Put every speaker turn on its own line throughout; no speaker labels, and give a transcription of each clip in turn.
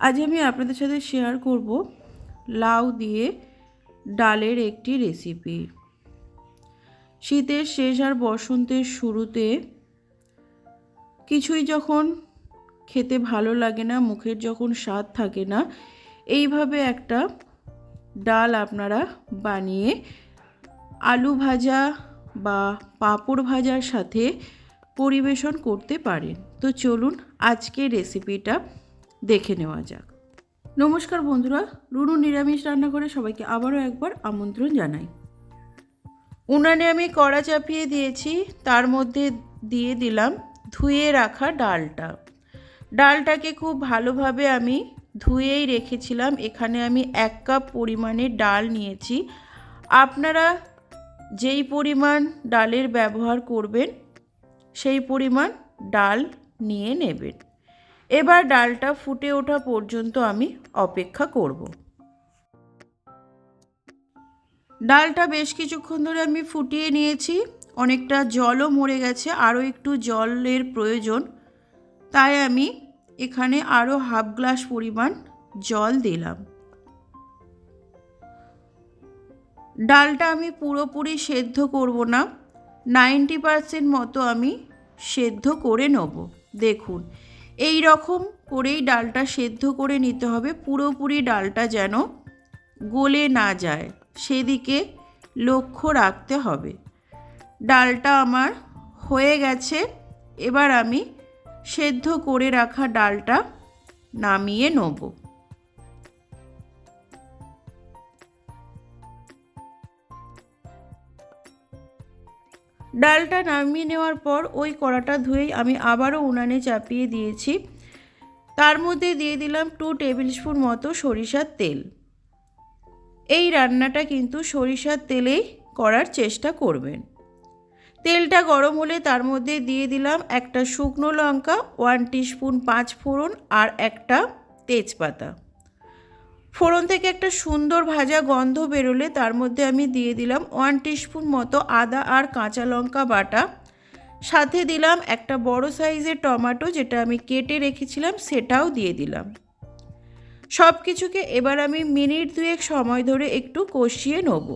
আজ আমি আপনাদের সাথে শেয়ার করব লাউ দিয়ে ডালের একটি রেসিপি শীতের শেষ আর বসন্তের শুরুতে কিছুই যখন খেতে ভালো লাগে না, মুখের যখন স্বাদ থাকে না, এইভাবে একটা ডাল আপনারা বানিয়ে আলু ভাজা বা পাঁপড় ভাজার সাথে পরিবেশন করতে পারেন। তো চলুন আজকে রেসিপিটা দেখে নেওয়া যাক। নমস্কার বন্ধুরা, রুনু নিরামিষ রান্নাঘরে সবাইকে আবারও একবার আমন্ত্রণ জানাই। উনানে আমি কড়া চাপিয়ে দিয়েছি, তার মধ্যে দিয়ে দিলাম ধুয়ে রাখা ডালটা। ডালটাকে খুব ভালোভাবে আমি ধুয়েই রেখেছিলাম, এখানে আমি এক কাপ পরিমাণে ডাল নিয়েছি। আপনারা যেই পরিমাণ ডালের ব্যবহার করবেন, সেই পরিমাণ ডাল নিয়ে নেবেন। এবার ডালটা ফুটে ওঠা পর্যন্ত আমি অপেক্ষা করব। ডালটা বেশ কিছুক্ষণ ধরে আমি ফুটিয়ে নিয়েছি। অনেকটা জলও মরে গেছে, আরও একটু জলের প্রয়োজন। তাই আমি এখানে আরও হাফ গ্লাস পরিমাণ জল দিলাম। ডালটা আমি পুরোপুরি সেদ্ধ করব না, নাইনটি পারসেন্ট মতো আমি সেদ্ধ করে নেব। দেখুন এই রকম করেই ডালটা সেদ্ধ করে নিতে হবে। পুরোপুরি ডালটা যেন গলে না যায়। সেদিকে লক্ষ্য রাখতে হবে। ডালটা আমার হয়ে গেছে। এবার আমি সেদ্ধ করে রাখা ডালটা নামিয়ে নেব। ডালটা নামিয়ে নেওয়ার পর ওই কড়াটা ধুয়েই আমি আবারও উনানে চাপিয়ে দিয়েছি। তার মধ্যে দিয়ে দিলাম টু টেবিল স্পুন মতো সরিষার তেল। এই রান্নাটা কিন্তু সরিষার তেলেই করার চেষ্টা করবেন। তেলটা গরম হলে তার মধ্যে দিয়ে দিলাম একটা শুকনো লঙ্কা ওয়ান টিস্পুন পাঁচ ফোড়ন আর একটা তেজপাতা। ফোড়ন থেকে একটা সুন্দর ভাজা গন্ধ বেরোলে তার মধ্যে আমি দিয়ে দিলাম ওয়ান টিস্পুন মতো আদা আর কাঁচা লঙ্কা বাটা। সাথে দিলাম একটা বড় সাইজের টমেটো যেটা আমি কেটে রেখেছিলাম, সেটাও দিয়ে দিলাম। সব কিছুকে এবার আমি মিনিট দুয়েক সময় ধরে একটু কষিয়ে নেব।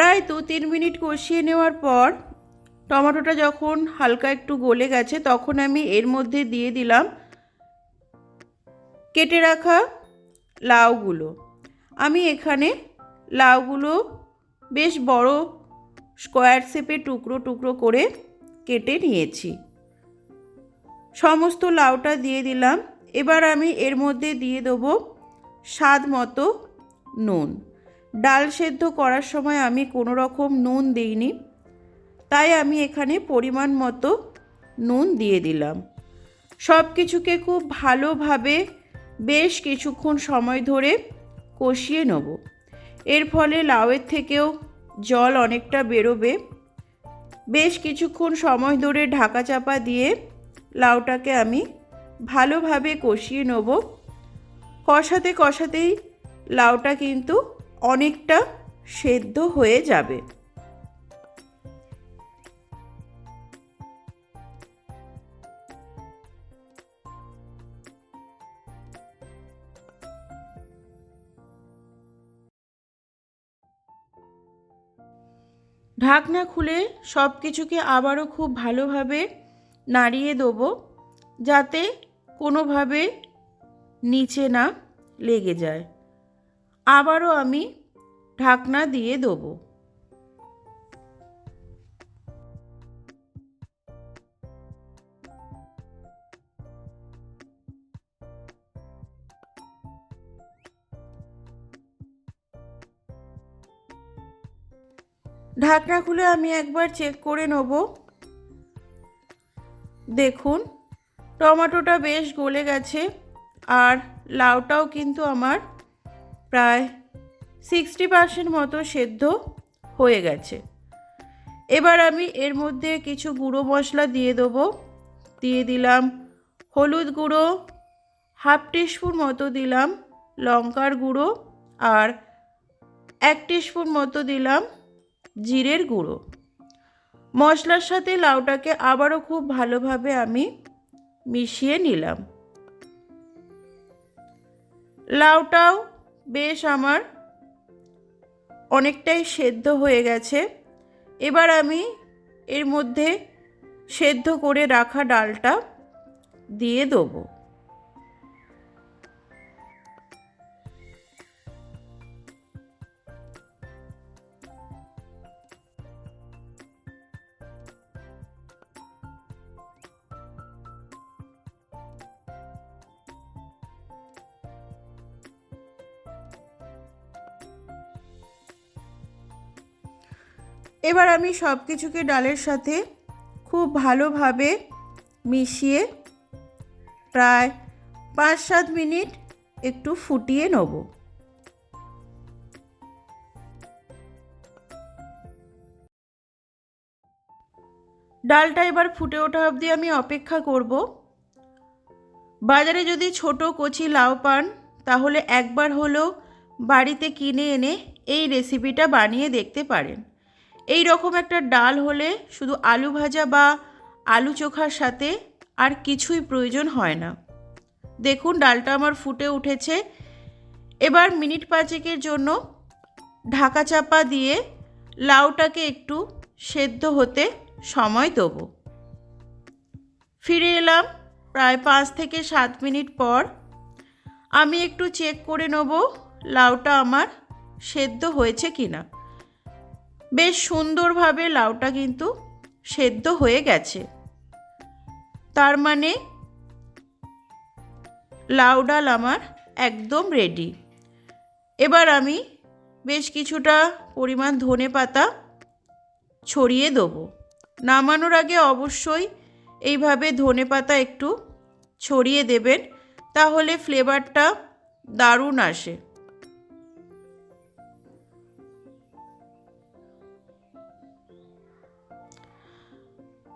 প্রায় দু তিন মিনিট কষিয়ে নেওয়ার পর টমেটোটা যখন হালকা একটু গলে গেছে, তখন আমি এর মধ্যে দিয়ে দিলাম কেটে রাখা লাউগুলো। আমি এখানে লাউগুলো বেশ বড় স্কোয়ার শেপে টুকরো টুকরো করে কেটে নিয়েছি। সমস্ত লাউটা দিয়ে দিলাম। এবার আমি এর মধ্যে দিয়ে দেবো স্বাদ মতো নুন। ডাল সেদ্ধ করার সময় আমি কোনো রকম নুন দিইনি, তাই আমি এখানে পরিমাণ মতো নুন দিয়ে দিলাম। সব কিছুকে খুব ভালোভাবে বেশ কিছুক্ষণ সময় ধরে কষিয়ে নেব। এর ফলে লাউয়ের থেকেও জল অনেকটা বেরোবে। বেশ কিছুক্ষণ সময় ধরে ঢাকা চাপা দিয়ে লাউটাকে আমি ভালোভাবে কষিয়ে নেব। কষাতে কষাতেই লাউটা কিন্তু অনেকটা সেদ্ধ হয়ে যাবে। ঢাকনা খুলে সব কিছুকে আবারও খুব ভালোভাবে নাড়িয়ে দেবো, যাতে কোনোভাবে নিচে না লেগে যায়। আবারও আমি ঢাকনা দিয়ে দেবো। ঢাকনা খুলে আমি একবার চেক করে নেব। দেখুন, টমেটোটা বেশ গলে গেছে আর লাউটাও কিন্তু আমার প্রায় সিক্সটি পার্সেন্ট মতো সেদ্ধ হয়ে গেছে। এবার আমি এর মধ্যে কিছু গুঁড়ো মশলা দিয়ে দেবো। দিয়ে দিলাম হলুদ গুঁড়ো, হাফ টিস্পুন মতো দিলাম লঙ্কার গুঁড়ো আর এক টিস্পুন মতো দিলাম জিরের গুঁড়ো। মশলার সাথে লাউটাকে আবারও খুব ভালোভাবে আমি মিশিয়ে নিলাম। লাউটাও বেশ আমার অনেকটাই সেদ্ধ হয়ে গেছে। এবার আমি এর মধ্যে সেদ্ধ করে রাখা ডালটা দিয়ে দেবো। এবার আমি সব কিছুকে ডালের সাথে খুব ভালোভাবে মিশিয়ে প্রায় পাঁচ সাত মিনিট একটু ফুটিয়ে নেব। ডালটা এবার ফুটে ওঠা অবধি আমি অপেক্ষা করব। বাজারে যদি ছোট কচি লাউ পান, তাহলে একবার হলেও বাড়িতে কিনে এনে এই রেসিপিটা বানিয়ে দেখতে পারেন। এই রকম একটা ডাল হলে শুধু আলু ভাজা বা আলু চোখার সাথে আর কিছুই প্রয়োজন হয় না। দেখুন, ডালটা আমার ফুটে উঠেছে। এবার মিনিট পাঁচেকের জন্য ঢাকা চাপা দিয়ে লাউটাকে একটু সেদ্ধ হতে সময় দেব। ফিরে এলাম প্রায় পাঁচ থেকে সাত মিনিট পর। আমি একটু চেক করে নেব লাউটা আমার সেদ্ধ হয়েছে কিনা। বেশ সুন্দরভাবে লাউটা কিন্তু সেদ্ধ হয়ে গেছে। তার মানে লাউ ডাল আমার একদম রেডি এবার আমি বেশ কিছুটা পরিমাণ ধনে পাতা ছড়িয়ে দেবো। নামানোর আগে অবশ্যই এইভাবে ধনে পাতা একটু ছড়িয়ে দেবেন, তাহলে ফ্লেভারটা দারুণ আসে।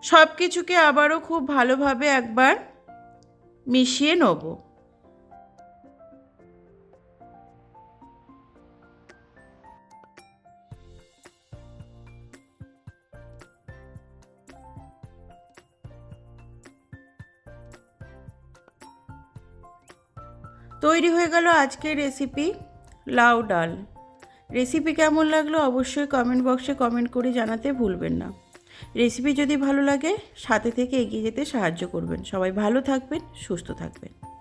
সব কিছুকে আবারও খুব ভালোভাবে একবার মিশিয়ে নেব। তৈরি হয়ে গেল আজকের রেসিপি লাউ ডাল। রেসিপি কেমন লাগল অবশ্যই কমেন্ট বক্সে কমেন্ট করে জানাতে ভুলবেন না। রেসিপি যদি ভালো লাগে, সাথে থেকে এগিয়ে যেতে সাহায্য করবেন। সবাই ভালো থাকবেন, সুস্থ থাকবেন।